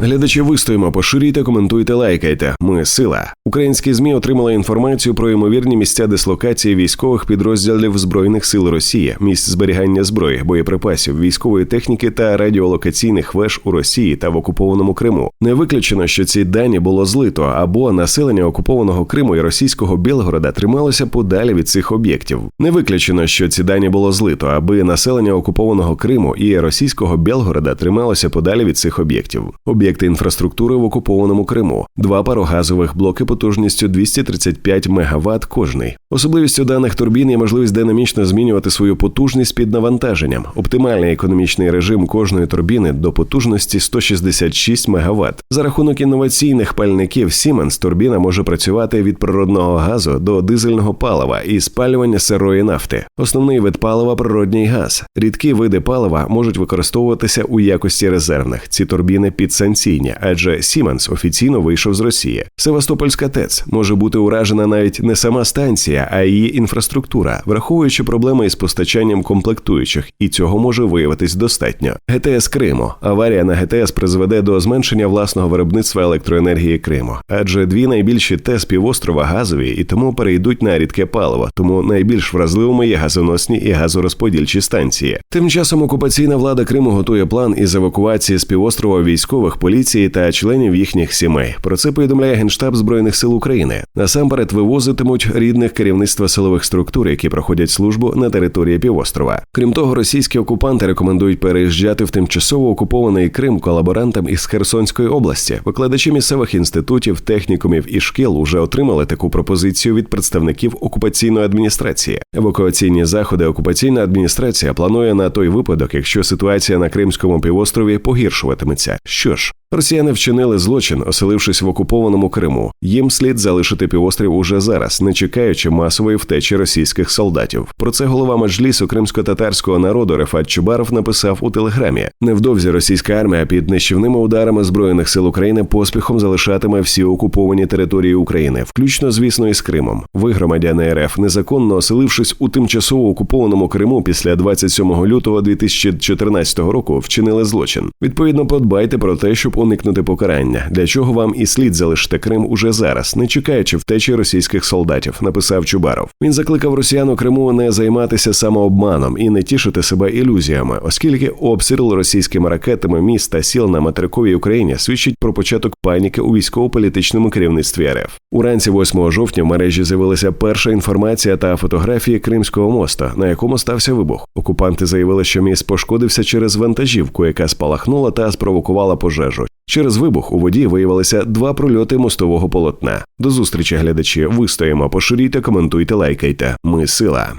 Глядачі вистоїмо, поширюйте, коментуйте, лайкайте. Ми сила. Українські змі отримали інформацію про ймовірні місця дислокації військових підрозділів збройних сил Росії, місць зберігання зброї, боєприпасів, військової техніки та радіолокаційних веж у Росії та в окупованому Криму. Не виключено, що ці дані було злито або населення окупованого Криму і російського Білгорода трималося подалі від цих об'єктів. Не виключено, що ці дані було злито, аби населення окупованого Криму і російського Білгорода трималося подалі від цих об'єктів. Об'єкти інфраструктури в окупованому Криму, два парогазових блоки потужністю 235 МВт кожний. Особливістю даних турбін є можливість динамічно змінювати свою потужність під навантаженням. Оптимальний економічний режим кожної турбіни до потужності 166 МВт. За рахунок інноваційних пальників Siemens турбіна може працювати від природного газу до дизельного палива і спалювання сирої нафти. Основний вид палива природній газ. Рідкі види палива можуть використовуватися у якості резервних. Ці турбіни підсанкційні, адже Siemens офіційно вийшов з Росії. Севастопольська ТЕЦ може бути уражена навіть не сама станція, а її інфраструктура, враховуючи проблеми із постачанням комплектуючих, і цього може виявитись достатньо. ГТС Криму. Аварія на ГТС призведе до зменшення власного виробництва електроенергії Криму, адже дві найбільші ТЕС півострова газові і тому перейдуть на рідке паливо, тому найбільш вразливими є газоносні і газорозподільчі станції. Тим часом окупаційна влада Криму готує план із евакуації з півострова військових поліції та членів їхніх сімей. Про це повідомляє генштаб збройних сил України. Насамперед вивозитимуть рідних керівництва силових структур, які проходять службу на території півострова. Крім того, російські окупанти рекомендують переїжджати в тимчасово окупований Крим колаборантам із Херсонської області. Викладачі місцевих інститутів, технікумів і шкіл уже отримали таку пропозицію від представників окупаційної адміністрації. Евакуаційні заходи окупаційна адміністрація планує на той випадок, якщо ситуація на Кримському півострові погіршуватиметься. Що ж, росіяни вчинили злочин, оселившись в окупованому Криму. Їм слід залишити півострів уже зараз, не чекаючи масової втечі російських солдатів. Про це голова меджлісу кримсько-татарського народу Рефат Чубаров написав у телеграмі. Невдовзі російська армія під нищівними ударами збройних сил України поспіхом залишатиме всі окуповані території України, включно, звісно, із Кримом. Ви, громадяни РФ, незаконно оселившись у тимчасово окупованому Криму після 27 лютого 2014 року, вчинили злочин. Відповідно, подбайте про те, щоб уникнути покарання, для чого вам і слід залишити Крим уже зараз, не чекаючи втечі російських солдатів, написав Чубаров. Він закликав росіян у Криму не займатися самообманом і не тішити себе ілюзіями, оскільки обстріл російськими ракетами міст та сіл на материковій Україні свідчить про початок паніки у військово-політичному керівництві РФ. Уранці 8 жовтня в мережі з'явилася перша інформація та фотографії Кримського моста, на якому стався вибух. Окупанти заявили, що міст пошкодився через вантажівку, яка спалахнула та спровокувала пожежу. Через вибух у воді виявилися два прольоти мостового полотна. До зустрічі, глядачі. Вистоїмо, поширюйте, коментуйте, лайкайте. Ми сила.